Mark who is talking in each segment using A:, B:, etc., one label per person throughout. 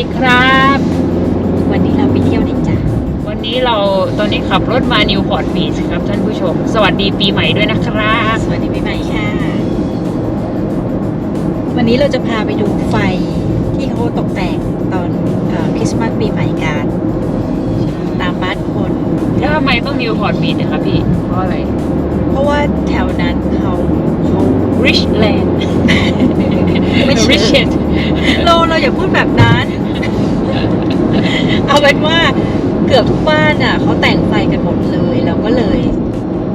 A: สดีค่ะ
B: สวัสดีครับ
A: วันนี้เราไปเที่ยวไหนจ้ะ
B: วันนี้เราตอนนี้ขับรถมานิวพอร์ตบีชครับท่านผู้ชม สวัสดีปีใหม่ด้วยนะครับ
A: สวัสดีปีใหม่ค่ะ วันนี้เราจะพาไปดูไฟที่เขาตกแต่งตอนเอ่อคริสต์มาสปีใหม่กันตามบ้านคน
B: แล้วทำไมต้องนิวพอร์ตบีชนะครับพี่ เพราะอะไร
A: เพราะว่าแถวนั้นเขาเขา
B: rich land
A: ไม่ใช่
B: rich it
A: เราเราอย่าพูดแบบนั้น เอาเป็นว่าเกือบทุกบ้านอะเขาแต่งไฟกันหมดเลยเราก็เลย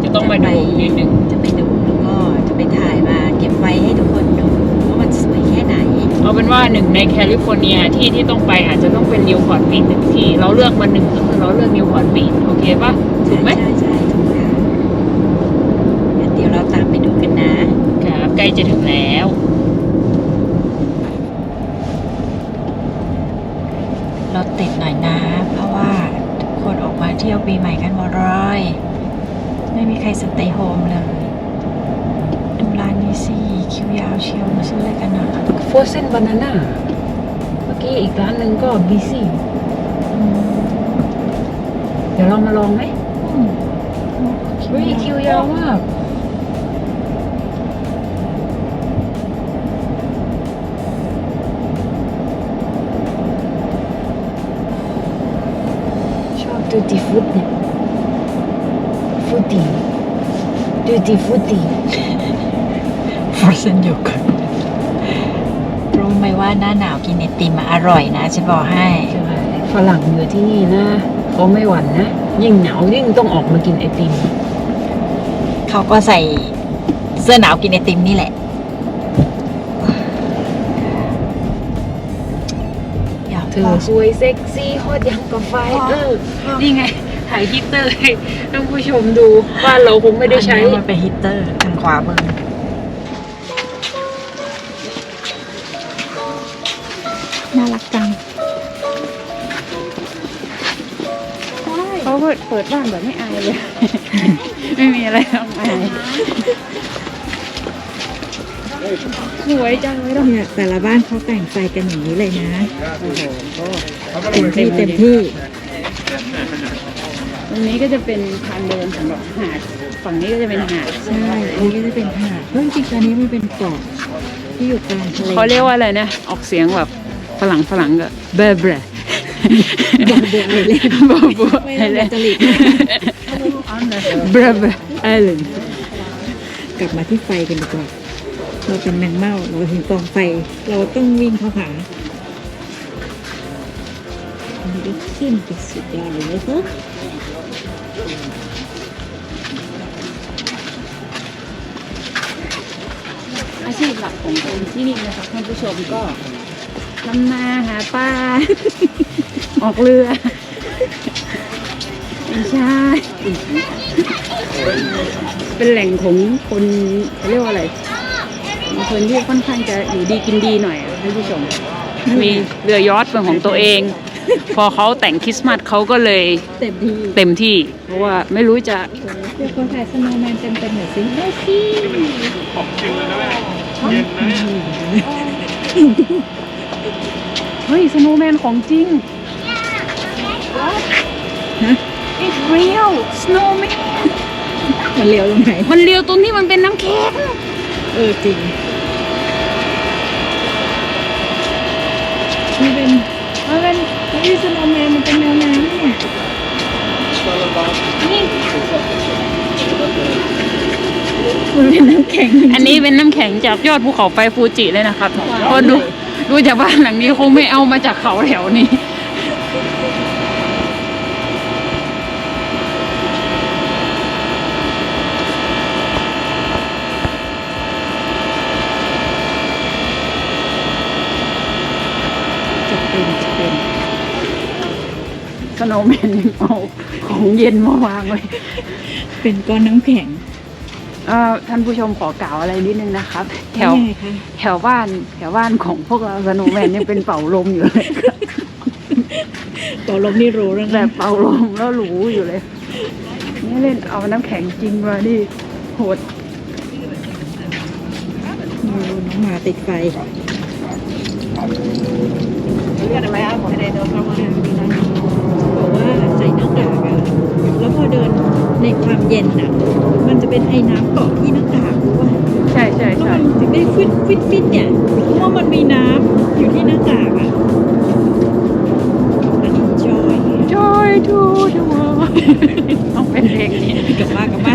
B: จะต้องมาดูนิดนึง
A: จะไปดูแล้วก็จะไปถ่ายมาเก็บไว้ให้ทุกคนดูว่ามันสวยแค่ไหน
B: เอาเป็นว่าหนึ่งในแคลิฟอร์เนียที่ที่ต้องไปอาจจะต้องเป็นนิวพอร์ตบีชหนึ่งที่เราเลือกมาหนึ่งก็คือเราเลือกนิวพอร์ตบีชโอเคปะถูกไหม
A: ใช่ใช่ถูกค่ะงั้นเดี๋ยวเราตามไปดูกันนะ
B: ครับใกล้จะถึงแล้ว
A: รถ ติดหน่อยนะ เพราะว่าทุกคนออกมาเที่ยวปีใหม่กันหมดเลยไม่มีใครสเตย์โฮมเลย ดูร้านนี้สิคิวยาวเชียวมาซื้ออะไรกันนะ
B: โฟเซนบานาน่าเมื่อกี้อีกร้านหนึ่งก็บีซี่เดี๋ยวเรามาลองไหม
A: อืม
B: เฮ้ยคิวยาวมาก ดูดีฟุตเนี่ยฟุตดีดูดีฟุตดี
A: ฟรอเซนโยเกิร์ตรู้ไหมว่าหน้าหนาวกินไอติมอะอร่อยนะจะบอกให้
B: ใช่ฝรั่งอยู่ที่นี่นะเขาไม่หวั่นนะ ยิ่งหนาวยิ่งต้องออกมากินไอติม
A: เขาก็ใส่เสื้อหนาวกินไอติมนี่แหละ
B: เธอสวยเซ็กซี่ฮอตยังกับไฟเออนี่ไงถ่ายฮิตเตอร์ให้ท่านผู้ชมดูบ้านเราคงไม่ได้ใช้
A: อันนี้มันเป็นฮีตเตอร์ทางขวามือน่ารักจัง
B: เขาเปิดเปิดบ้านแบบไม่อายเลย ไม่มีอะไรต้องอาย สวยจังเลยเนาะ
A: เนี่ยแต่ละบ้านเขาแต่งไฟกันอย่างนี้เลยนะ
B: โอ้โห
A: เต็มที่เต็มที่
B: ตรงนี้ก็จะเป็นทางเดินสำหรับหาดฝั่งนี้ก็จะเป็นหาด
A: ใช่อันนี้ก็จะเป็นหาดเพิ่งจริงๆอันนี้มันเป็นเกาะที่อยู่กลางทะเล
B: เขาเรียกว่าอะไรนะออกเสียงแบบฝรั่งฝรั่งก็เบเบร
A: บัวบัวไอแลนด์
B: บัวบัว
A: ไม่
B: ไอ
A: ต้อง
B: แล
A: เป็น
B: นด์
A: จริต
B: เบรเบรไอแลนด์
A: กลับมาที่ไฟกันดีกว่า เราเป็นแมงเม่าเราเห็นกองไฟ เราต้องวิ่งเข้าหาอันก็ขึ้นไปสุดยอดเลยนะคะ
B: อาชีพหลักของคนที่นี่นะคะท่านผู้ชมก็ทำนาหาปลา ออกเรือไม่ใช่เป็นแหล่งของคนเขาเรียกว่าอะไร คนที่ค่อนข้างจะอยู่ดีกินดีหน่อยอะท่านผู้ชม มีเรือยอชต์เป็นของตัวเอง พอเขาแต่งคริสต์มาสเขาก็เลย
A: เต็มที่
B: เต็มที่ เพราะว่าไม่รู้จะ
A: เดี๋ยวคนถ่ายสโนว์แมนเต็มเต็มๆหน่อยสิเฮ้ยสิ
B: เฮ้ยสโนว์แมนของจริง
A: ฮะ
B: It's real snowman
A: มันเลี้ยวตรงไหน
B: มันเรียวตรงที่มันเป็นน้ำแข็ง
A: เออจริง มันเป็นมันเป็นเฮ้ยสโนว์แมนมันเป็นแนวน้ำเนี่ย
B: นี่
A: มันเป็นน้ำแข็งจริงๆ
B: อันนี้เป็นน้ำแข็งจากยอดภูเขาไฟฟูจิเลยนะครับเพราะดูดูจากบ้านหลังนี้คงไม่เอามาจากเขาแถวนี้
A: จะเป็นจะเป็น
B: ส โนว์แมนยังเอาของเย็นมาวางไว้
A: เป็นก้อนน้ำแข็ง
B: เอ่อท่านผู้ชมขอกล่าวอะไรนิดนึงนะครับ แถว
A: ยังไงคะ
B: แถวบ้านแถวบ้านของพวกเราสโนว์แมนยังเป็นเป่าลมอยู่เลยครับ
A: ต่อลมนี่รู้แล้ว
B: แบ
A: นะ
B: บเป่าลมแล้วหรูอยู่เลย นี่เล่นเอาน้ำแข็งจริงมาดิโหด
A: ดูน้องหมาติดไฟบอกว่าใส่หน้ากากอะแล้วพอเดินในความเย็นอะมันจะเป็นไอ้น้ำเกาะที่หน้ากากรู้ป่ะ
B: ใช่ใช่
A: แล้ว
B: ใช่
A: มันถึงได้ฟิตฟิตฟิตเนี่ยเพราะว่ามันมีน้ำอยู่ที่หน้ากากอะอันนี้จอย
B: Joy to the world ต้องเป็นเพลงนี้
A: กลับมากลับมา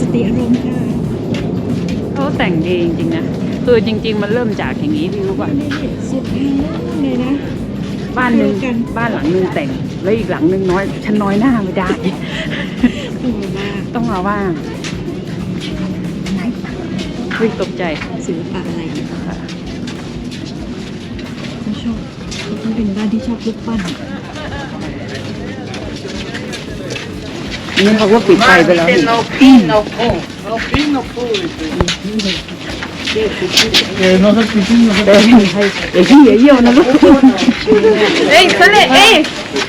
A: สติอารมณ์ค่ะ
B: เขาแต่งดีจริงๆนะ คือจริง ๆ มันเริ่มจากอย่างนี้พี่รู้ป่ะ
A: สุดทายเลยนะ
B: บ้านหนึ่ง
A: เดียวกัน
B: บ้านหลังหนึ่งแต่ง แล้วอีกหลังหนึ่งน้อยฉันน้อยหน้าไม่ได้
A: ตัวมาก
B: ต้องมาว่างวิ่งตกใจ
A: ศิลปะอะไรเนี่ยไม่ชอบมันเป็นบ้านที่ชอบรูปปั้น
B: อันนี้เขาก็ปิดไฟไปแล้ว
C: no pin, no pull. No pin, no pull. Eh, no se pin, no se
B: เดิน
A: Ei, eu não Ei, fale, ei!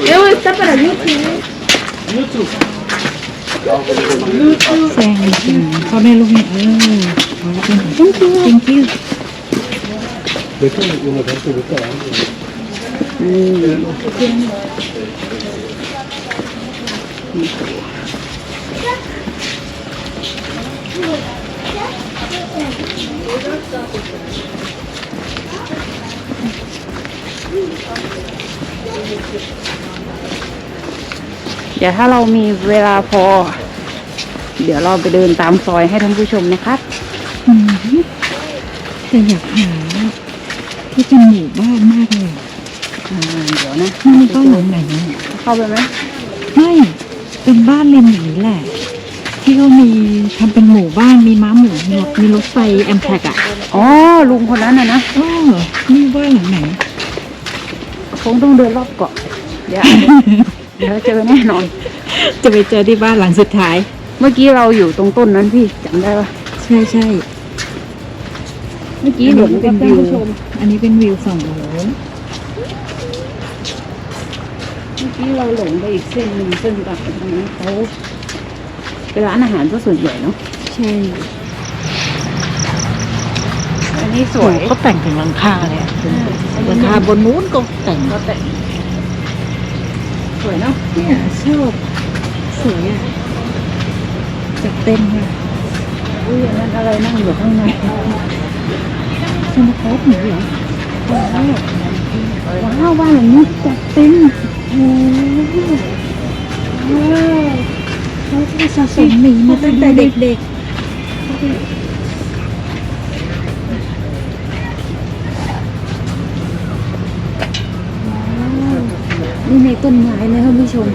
A: Eu está para mim. Luto. Luto. Camelo. Thank you. देखो
C: ये मैं घर पे देखा है
B: เดี๋ยวถ้าเรามีเวลาพอ เดี๋ยวเราไปเดินตามซอยให้ท่านผู้ชมนะครับ
A: อืมแต่อยากหาที่เป็นหมู่บ้านมากเลยอะ
B: อ่าเดี๋ยวนะ
A: นี่มันบ้านหลังไหนเนี่ย
B: เข้าไปไหม
A: ไม่เป็นบ้านริมอย่างนี้แหละ ที่เขามีทำเป็นหมู่บ้านมีม้าหมูมีรถมีรถไฟแอมแทกอะ
B: อ๋อลุงคนนั้นนะนะ
A: เออนี่บ้านหลังไหน
B: คงต้องเดินรอบเกาะเดี๋ยวเดี๋ยวเจอแน่นอน
A: จะไปเจอที่บ้านหลังสุดท้าย
B: เมื่อกี้เราอยู่ตรงต้นนั้นพี่จำได้ปะ
A: ใช่ใช่
B: เมื่อกี้หลงกับท่านผู้ชม
A: อันนี้เป็นวิวฝั่งโน้น
B: เมื่อกี้เราหลงไปอีกเส้นหนึ่งซึ่งกับตรงนั้นเขา เป็นร้านอาหารก็ส่วนใหญ่เนาะ
A: ใช่
B: อันนี้สวย
A: เขาแต่งถึงหลังคาเลยอะหลังคาบนนู้นก็แต่ง
B: ก็แต่งสวยเนาะ
A: เนี่ยชอบสวยอะจัดเต็มค่ะ
B: อุ้ยอันนั้นอะไรนั่งอยู่ข้างใน
A: สมาคอสหนูเหรอว้าว
B: ว้าวบ้านหลังนี้จัดเต็ม
A: โอ้โหว้าว เขาจะสะสมหมีมาตั้งแต่เด็กๆว้าวนี่ในต้นไม้นะท่านผู้ชม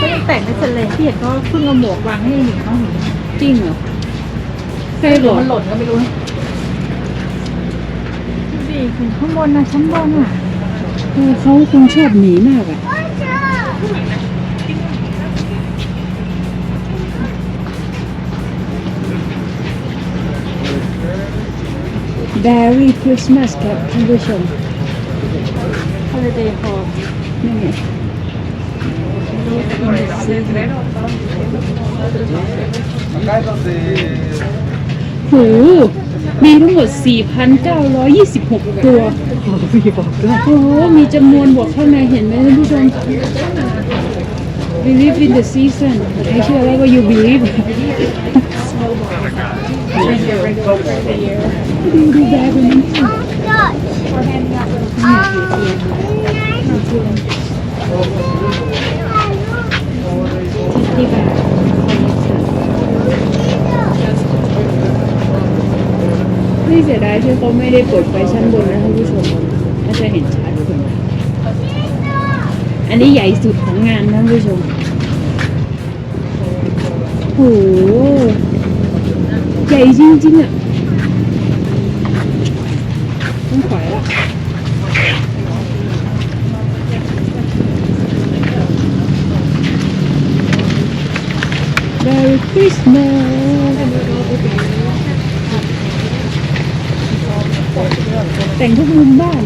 A: ก็ยังแต่งไม่เสร็จเลยพี่เห็นก็เพิ่งเอาหมวกวางให้หนิงน้องหนิง
B: จริงเหรอ
A: ใช่หรอ
B: มันหล่นก็ไม่รู้
A: ดีคือข้างบนนะชั้นบนอะ เออเขาคงชอบหมีมากอะแบรี่คริสต์มาสครับท่านผู้ชม
B: Holiday Hall นี่ไง
C: Acá es donde
B: โห มีทั้งหมด 4,926 ตัว
A: พี่บอกด้วย
B: โอ้โหมีจำนวนบวกข้างในเห็นไหมท่านผู้ชม Believe in the season ไม่เชื่อแล้วว่า you believe ดูดูแบบนี้ที่แบบ นี่เสียดายที่เขาไม่ได้เปิดไฟชั้นบนนะท่านผู้ชมก็จะเห็นชัดขึ้นอันนี้ใหญ่สุดของงานท่านผู้ชมโอ้โหใหญ่จริงๆอะต้องถอยละ Merry Christmas แต่งทุกมุมบ้าน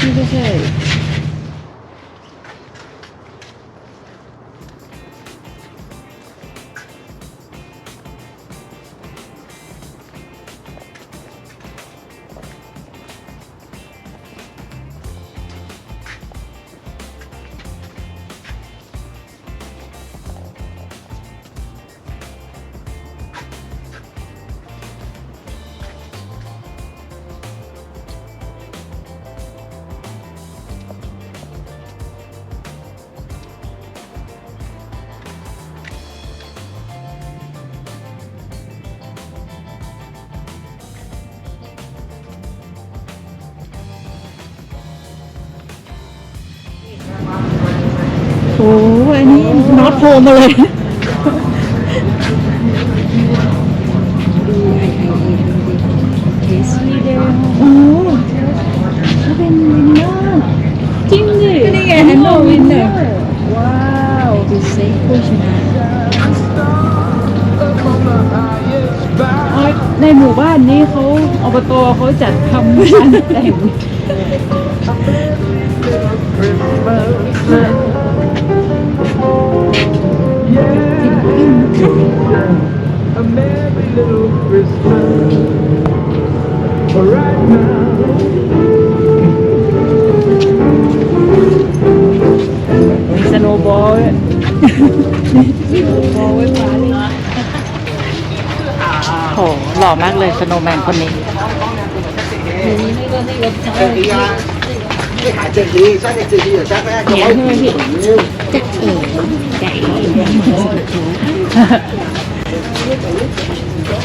B: นี่ก็ใช่
A: น็อตโผล่มาเลยเทสลีเดลโอ้เขาเป็นวินเนอร์
B: จริงดิ
A: นี่ไงฮันโนวินเนอร์ว้าวดูเซ็ผู้ชนะ
B: อ๋อในหมู่บ้านนี้เขาอบตเขาจัดทำงานแต่ง now,
C: a merry little Christmas. Right now.
B: Snowball. Snowball ไว้ฟ้าเลยโหหล่อมากเลยสโนว์แมนคนนี้
D: เห็นใช่ไหมพี่ จัก
B: เอ๋จักเอ๋ biết là lúc mình có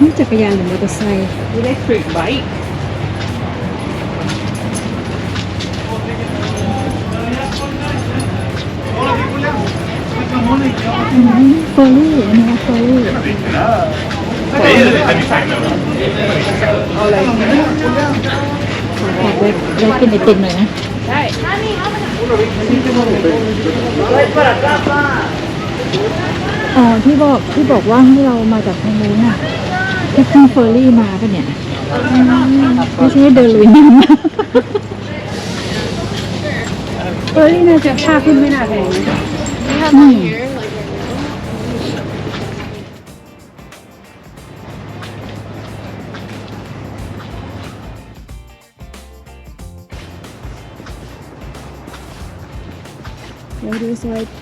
A: นี่จักรยานหรือมอเตอร์ไซค์
B: electric bike
A: โฟลี่นะคะโฟลี่ เอาอะไร เรากินไอติมหน่อยนะ
B: ใช่
A: อ๋อที่บอกที่บอกว่าให้เรามาจากทางนู้นน่ะที่ขึ้นเฟอร์รี่มาปะเนี่ยไม่ใช่เดินลุยน้ำนะ
B: เออนี่น่าจะค่าขึ้นไม่น่าแพงนะ
A: อืมเร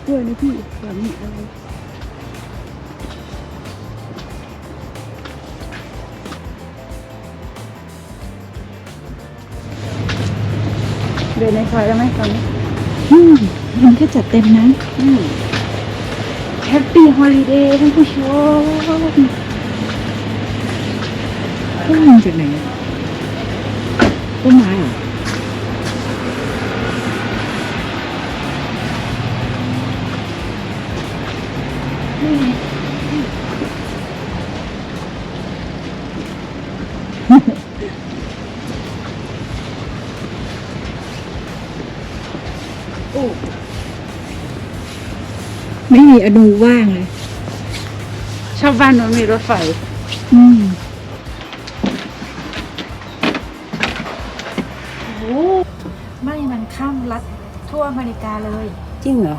A: ซอยกล้วยนะพี่ว่ามีอะไร
B: เดินในซอยได้ไหมตอนนี้
A: อืมมันก็จัดเต็มนะ
B: แฮปปี้ฮอลิเดย์ท่านผู้ชม
A: ต้นมาจากไหนต้น ม่มีอนูว่างเลย
B: ชอบบ้านมันมีรถไฟ
A: อืมไม่มันข้ามรัฐทั่วอเมริกาเลย
B: จริงเหรอ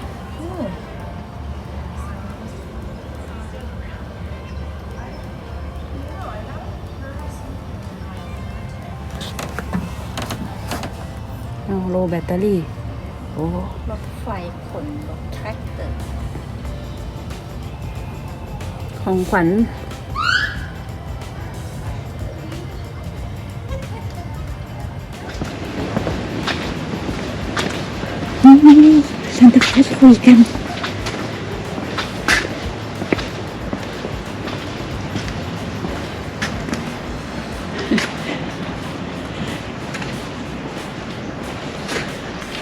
B: เอาโลแบตเตอรี่ โอ้
A: รถไฟขนรถแทรกเตอร์
B: ของขวัญ
A: ซันตาคลอสคุยกัน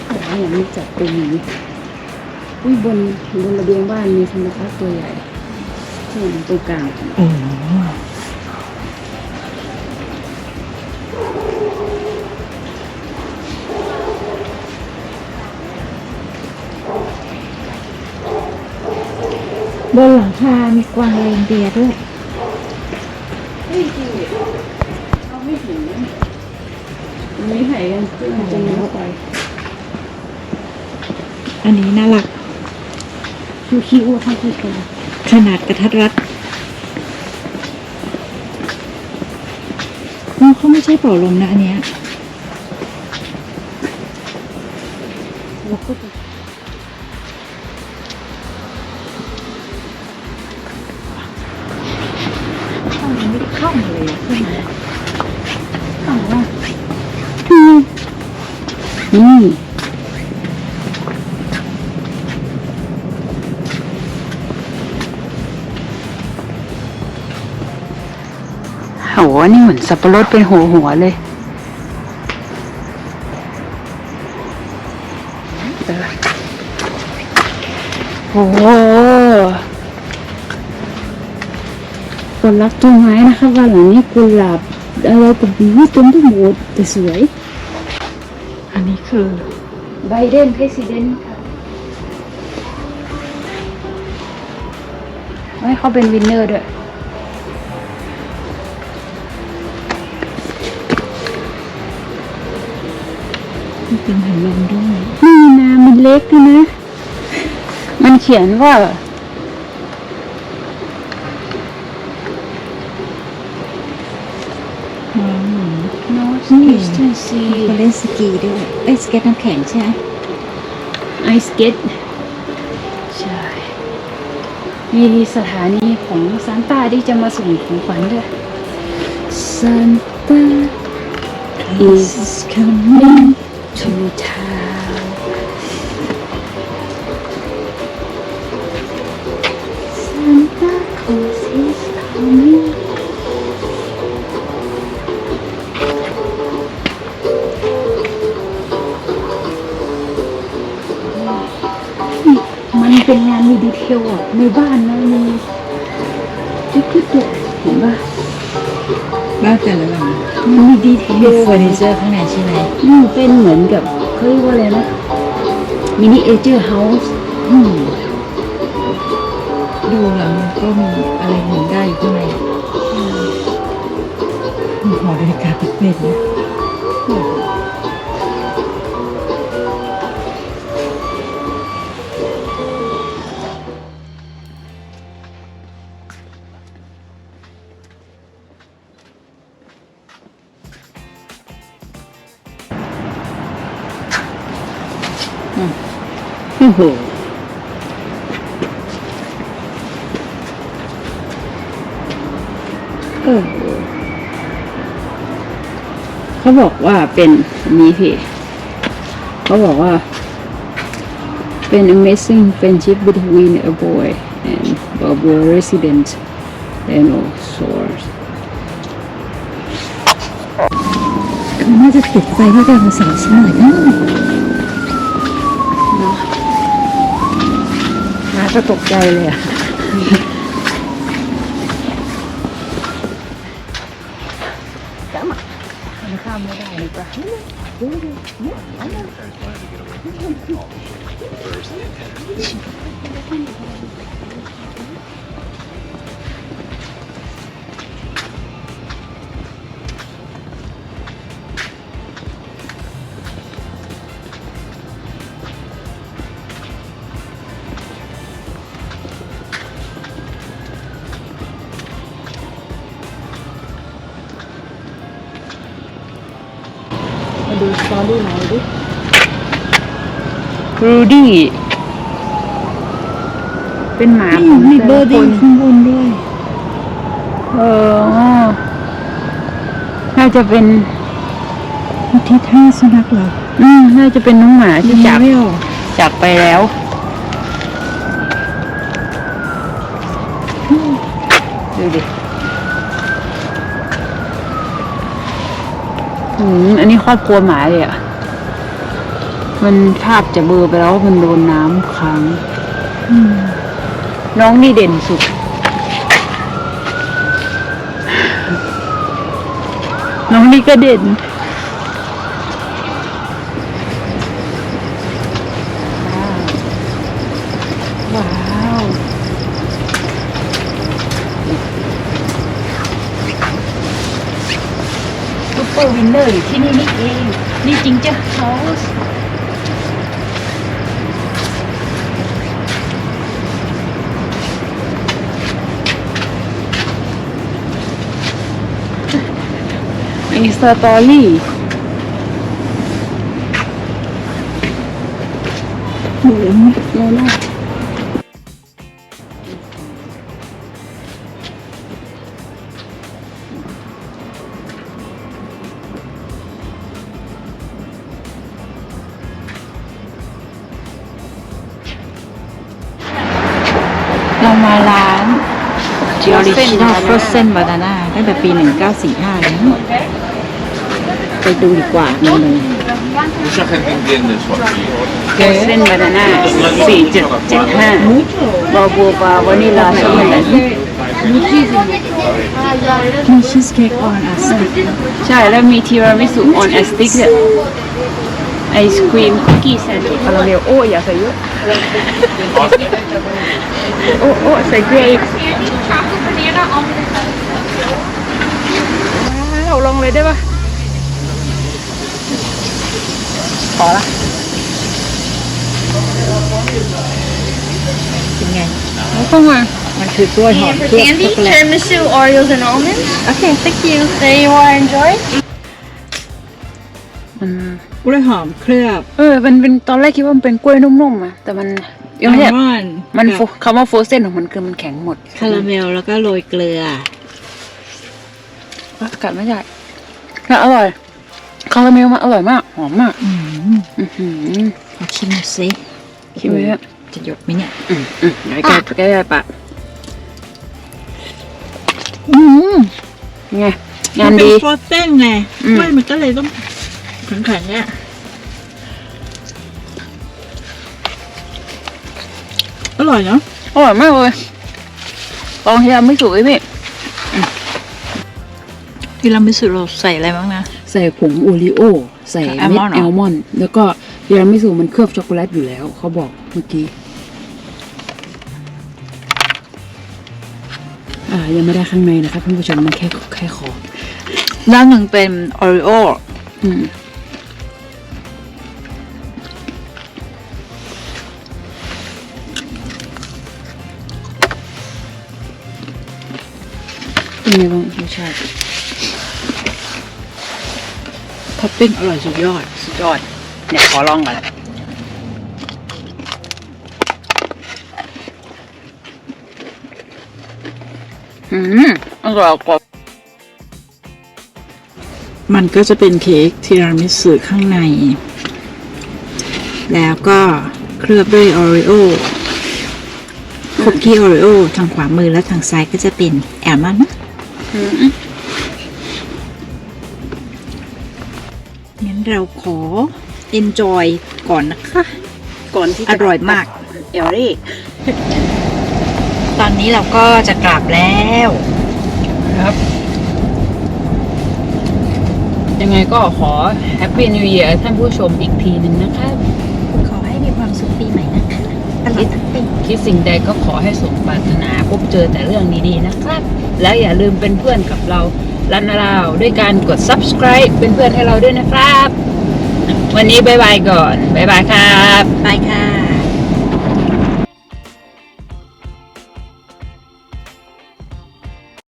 B: ร้านอย่างนี้จัดเต็มอย่างนี้อุ้ยบนบนระเบียงบ้านมีธรรมชาติตัวใหญ่ ที่อยู่ตรงกลาง
A: โอ้บนหลังคา มีกวางเรนเดียร์ด้วย
B: เขาไม่เห็นอันนี้ไหนกันซึ่งมันจะมีเข้าไป
A: อันนี้น่ารัก
B: คิวคิวเข้าที่กัน
A: ข นาดกระทัดรัดเขาไม่ใช่เป่าลมนะอันเนี้ย น
B: นี่เหมือนสับปะรดเป็นหัวหัวๆเลยเออโอ้โหคนรักต้นไม้นะคะบ้านหลังนี้กุหลาบอะไรกับวิวเต็มไปหมดแต่สวย อันนี้คือไบเดนเพรสิดเนต์ค่ะให้เขาเป็นวินเนอร์ด้วย
A: เป็นหันลมด้วย
B: นี่นะมันเล็กด้วยนะ มันเขียนว่า
A: มองเหมือน
B: North
A: นี่
B: Eastern
A: มี
B: Sea
A: คนเล่นสกีด้วย เอ้ยสเก็ตน้ำแข็งใช่ไหม
B: Ice Skate ใช่ มีสถานีของซานต้าที่จะมาส่งของขวัญด้วย Santa is coming เป็นงานมีดีเทลอะในบ้านนะมีจิ๊กจิ๊กเนี่ยเห็นปะ
A: บ้านแต่ละหลัง
B: มันมีดีเท
A: มี
B: ล
A: เฟอร์นิเจอร์ข้างในใช่ไหม
B: นี่เป็นเหมือนกับเขาเรียกว่าอะไรนะมินิเอเจอร์เฮาส์
A: ดูแล้วมันก็มีอะไรหมุนได้อยู่ข้างในมีหอนาฬิกาเป็นเป็นน
B: โหเออเขาบอกว่าเป็นนี้พี่ เขาบอกว่า เป็น amazing friendship between a boy and Babur resident dinosaurs
A: น่าจะติดไฟด้วยกันมาสาวสักหน่อยนะ
B: เนาะน้า ก็ตกใจเลยอะมันข้ามไม่ได้เลยปะ ดูสตอรี่หน่อยดิรูดี้เป็นหมาของ
A: มีเบอร์ดี้
B: แต่ละคน
A: ข้างบนด้วย
B: เออ น่าจะเป็น
A: อาทิตย์ห้าสุนัขเหรอ
B: อืมน่าจะเป็นน้องหมาที่จาก
A: ไม่ออก
B: จากไปแล้วดูดิ อืมอันนี้ครอบครัวหมาเลยอะ มันภาพจะเบลอร์ไปแล้วมันโดนน้ำค้างน้องนี่เด่นสุด น้องนี่ก็เด่น ว้าวซุปเปอร์ วินเนอร์อยู่ที่นี่นี่เองนี่จริงจ้ะเฮาส์มีสตอรี่
A: หมูโลโล่ Original Frozen Banana ตั้งแต่ปี 1945เลยนะไปดูดีกว่าเมนู
E: Mucha gente entiende eso aquí.
B: เส้นบานาน่าสี่เจ็ดเจ็ดห้าบาบูบาวานิลาช็อกโกแลต
A: มีชีสเค้กออนอัสติก
B: ใช่แล้วมีทีรามิสุออนแอสติกเนี่ยไอศครีมคุกกี้แซนด์วิชคาราเมลโอ้อย่าใส่เยอะ โอ้โอ้ใส่เกลืออีก ว้าวลองเลยได้ปะขอละ
A: เป็นไง
B: เข้ามา
A: มันคือกล้วยหอม
F: For
A: เคลือบช็อก
F: candy,
A: โกแลต
F: tiramisu, Oreos, and almonds.
A: โอเค thank you
F: There you are, enjoy.
B: มัน
A: กล้วยหอมเคลือบ
B: เออมันเป็นตอนแรกคิดว่ามันเป็นกล้วยนุ่มๆอะแต่มันยังไม่ใช่
A: อัลมอนด์
B: มัน
A: กับ
B: โฟคำว่าโฟเซนของมันคือมันแข็งหมด
A: คาราเมลแล้วก็โรยเกลือ
B: อากาศไม่ใหญ่แต่อร่อยคาราเมลมันอร่อยมาก หอมมาก
A: อืม
B: อือหือ
A: ขอชิมหน่อยสิ
B: คิดไหมฮะ
A: จะหยดไหมเนี่ย
B: อืมอืมเดี๋ยวแกแกแกปะ
A: อืม
B: ไงงานดี
A: มัเป็ฟรอสเซนไง
B: อืม
A: กล้วยมันก็เลยต้องแข็งๆเนี่ย ร่อยเนาะ
B: อร่อยมากเลยลองทีละไม่สุกเลยพี่
A: ที่เราไม่สุดเราใส่อะไรบ้างนะ
B: ใส่ผงโอรีโอ ใส่
A: กับ
B: เม็ด
A: almond เหรอ
B: แอลมอนด์แล้วก็ทีละไม่สุกมันเคลือบช็อกโกแลตอยู่แล้ว เขาบอกเมื่อกี้ อ่า ยังไม่ได้ข้างในนะครับท่านผู้ชมมันแค่แค่ขอบ
A: ด้านหนึ่งเป็นโอริโอ
B: ไงบ้างรสชาติ
A: ท็อปปิ้งอร่อยสุดยอด
B: สุดยอด เนี่ย ขอลองก่อนอืมอร่อยกว่า
A: มันก็จะเป็นเค้กทีรามิสุข้างใน แล้วก็เคลือบด้วยโอริโอคุกกี้โอริโอทางขวามือและทางซ้ายก็จะเป็นแอลมอนด์นะ
B: อืม
A: งั้นเราขอ enjoy ก่อนนะคะ
B: ก่อนที่
A: อ
B: จะ
A: ร่อยมาก
B: เอลลี่
A: ตอนนี้เราก็จะกลับแล้ว
B: ครับ ยังไงก็ขอแฮปปี้นิว e ย r ท่านผู้ชมอีกทีหนึ่งนะครั
A: ตลอดทั้งปี
B: คิดสิ่งใดก็ขอให้สมปรารถนาพบเจอแต่เรื่องดีๆนะครับ แล้วอย่าลืมเป็นเพื่อนกับเราลันเราด้วยการกด subscribe เป็นเพื่อนให้เราด้วยนะครับ วันนี้บายบายก่อนบายบายครับ
A: ไปค่ะ